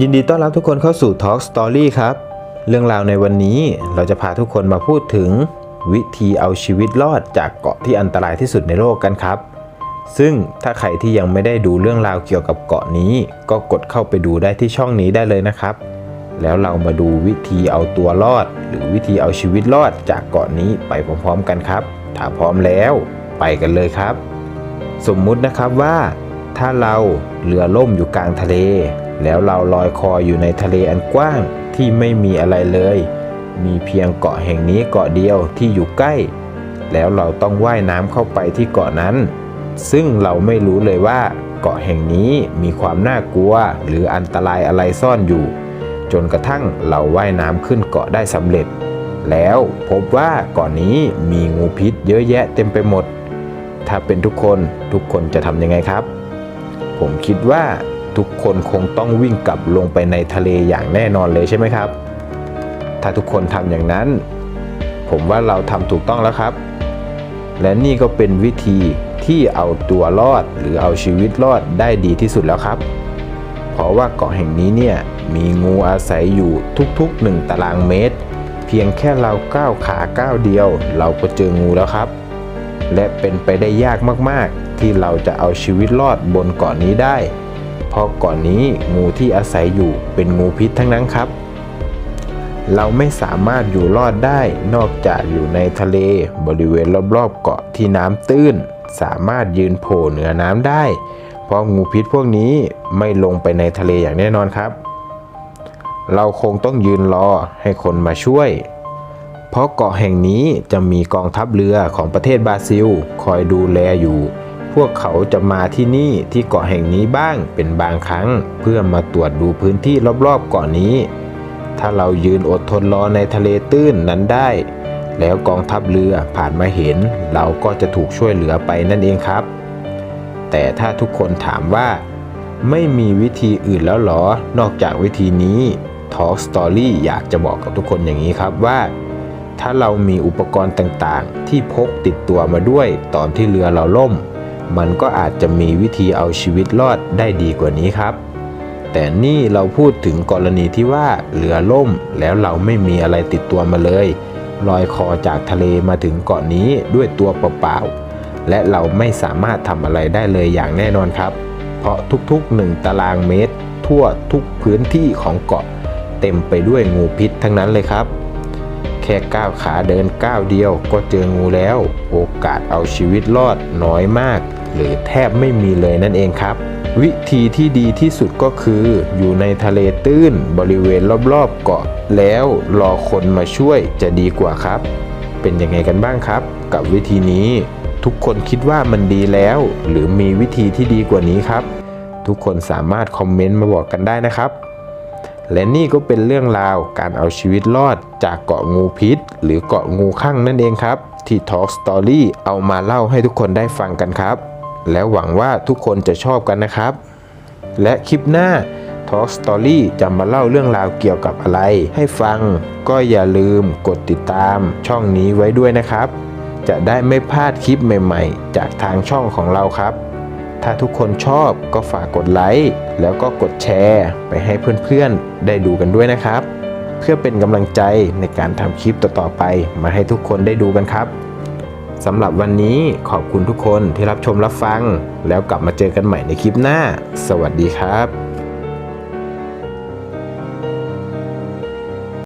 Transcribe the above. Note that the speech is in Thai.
ยินดีต้อนรับทุกคนเข้าสู่ Talk Story ครับ เรื่องราวในวันนี้เราจะพาทุกคนมาพูดถึง วิธีเอาชีวิตรอดจากเกาะที่อันตรายที่สุดในโลกกันครับ ซึ่งถ้าใครที่ยังไม่ได้ดูเรื่องราวเกี่ยวกับเกาะนี้ ก็กดเข้าไปดูได้ที่ช่องนี้ได้เลยนะครับ แล้วเรามาดูวิธีเอาตัวรอด หรือวิธีเอาชีวิตรอดจากเกาะนี้ไปพร้อมๆกันครับ ถ้าพร้อมแล้วไปกันเลยครับ สมมุตินะครับว่า ถ้าเราเรือล่มอยู่กลางทะเล แล้วเราลอยคออยู่ในทะเลอันกว้างที่ไม่มีอะไรเลย มีเพียงเกาะแห่งนี้เกาะเดียวที่อยู่ใกล้ แล้วเราต้องว่ายน้ำเข้าไปที่เกาะนั้น ซึ่งเราไม่รู้เลยว่าเกาะแห่งนี้มีความน่ากลัวหรืออันตรายอะไรซ่อนอยู่ จนกระทั่งเราว่ายน้ำขึ้นเกาะได้สำเร็จ แล้วพบว่าเกาะนี้มีงูพิษเยอะแยะเต็มไปหมด ถ้าเป็นทุกคนทุกคนจะทำยังไงครับ ผมคิดว่า ทุกคนคงต้องวิ่งกลับลงไปในทะเลอย่างแน่นอนเลยใช่ไหมครับ ถ้าทุกคนทำอย่างนั้น ผมว่าเราทำถูกต้องแล้วครับ และนี่ก็เป็นวิธีที่เอาตัวรอดหรือเอาชีวิตรอดได้ดีที่สุดแล้วครับ เพราะว่าเกาะแห่งนี้เนี่ยมีงูอาศัยอยู่ทุกๆหนึ่งตารางเมตร เพียงแค่เราก้าวขาก้าวเดียว เราก็เจองูแล้วครับ และเป็นไปได้ยากมากๆ ที่เราจะเอาชีวิตรอดบนเกาะนนี้ได้ เพราะเกาะนนี้งูที่อาศัยอยู่เป็นงูพิษทั้งนั้นครับ เราไม่สามารถอยู่รอดได้นอกจากอยู่ในทะเลบริเวณรอบๆเกาะที่น้ำตื้น สามารถยืนโผล่เหนือน้ำได้ เพราะงูพิษพวกนี้ไม่ลงไปในทะเลอย่างแน่นอนครับ เราคงต้องยืนรอให้คนมาช่วยเพราะเกาะแห่งนี้จะมีกองทัพเรือของประเทศบราซิล คอยดูแลอยู่ พวกเขาจะมาที่นี่ที่เกาะแห่งนี้บ้างเป็นบางครั้ง เพื่อมาตรวจดูพื้นที่รอบๆเกาะนี้ ถ้าเรายืนอดทนรอในทะเลตื้นนั้นได้ แล้วกองทัพเรือผ่านมาเห็น เราก็จะถูกช่วยเหลือไปนั่นเองครับ แต่ถ้าทุกคนถามว่า ไม่มีวิธีอื่นแล้วหรอ นอกจากวิธีนี้ Talk Story อยากจะบอกกับทุกคนอย่างนี้ครับว่าถ้าเรามีอุปกรณ์ต่างๆ ที่พกติดตัวมาด้วยตอนที่เรือเราล่ม มันก็อาจจะมีวิธีเอาชีวิตรอดได้ดีกว่านี้ครับ แต่นี่เราพูดถึงกรณีที่ว่าเรือล่มแล้วเราไม่มีอะไรติดตัวมาเลยลอยคอจากทะเลมาถึงเกาะนี้ด้วยตัวเปล่าๆและเราไม่สามารถทำอะไรได้เลยอย่างแน่นอนครับ เพราะทุกๆหนึ่งตารางเมตร ทั่วทุกพื้นที่ของเกาะ เต็มไปด้วยงูพิษทั้งนั้นเลยครับ แค่ก้าวขาเดินก้าวเดียวก็เจองูแล้ว โอกาสเอาชีวิตรอดน้อยมาก หรือแทบไม่มีเลยนั่นเองครับ วิธีที่ดีที่สุดก็คืออยู่ในทะเลตื้นบริเวณรอบๆเกาะ แล้วรอคนมาช่วยจะดีกว่าครับ เป็นยังไงกันบ้างครับ กับวิธีนี้ ทุกคนคิดว่ามันดีแล้ว หรือมีวิธีที่ดีกว่านี้ครับ ทุกคนสามารถคอมเมนต์มาบอกกันได้นะครับและนี่ก็เป็นเรื่องราวการเอาชีวิตรอดจากเกาะงูพิษ หรือเกาะงูข้างนั่นเองครับ ที่ Talk Story เอามาเล่าให้ทุกคนได้ฟังกันครับ แล้วหวังว่าทุกคนจะชอบกันนะครับ และคลิปหน้า Talk Story จะมาเล่าเรื่องราวเกี่ยวกับอะไร ให้ฟังก็อย่าลืมกดติดตามช่องนี้ไว้ด้วยนะครับ จะได้ไม่พลาดคลิปใหม่ๆ จากทางช่องของเราครับ ถ้าทุกคนชอบก็ฝากกดไลค์แล้วก็กดแชร์ไปให้เพื่อนๆ ได้ดูกันด้วยนะครับ เพื่อเป็นกำลังใจในการทำคลิปต่อๆไปมาให้ทุกคนได้ดูกันครับ สำหรับวันนี้ขอบคุณทุกคนที่รับชมรับฟัง แล้วกลับมาเจอกันใหม่ในคลิปหน้า สวัสดีครับ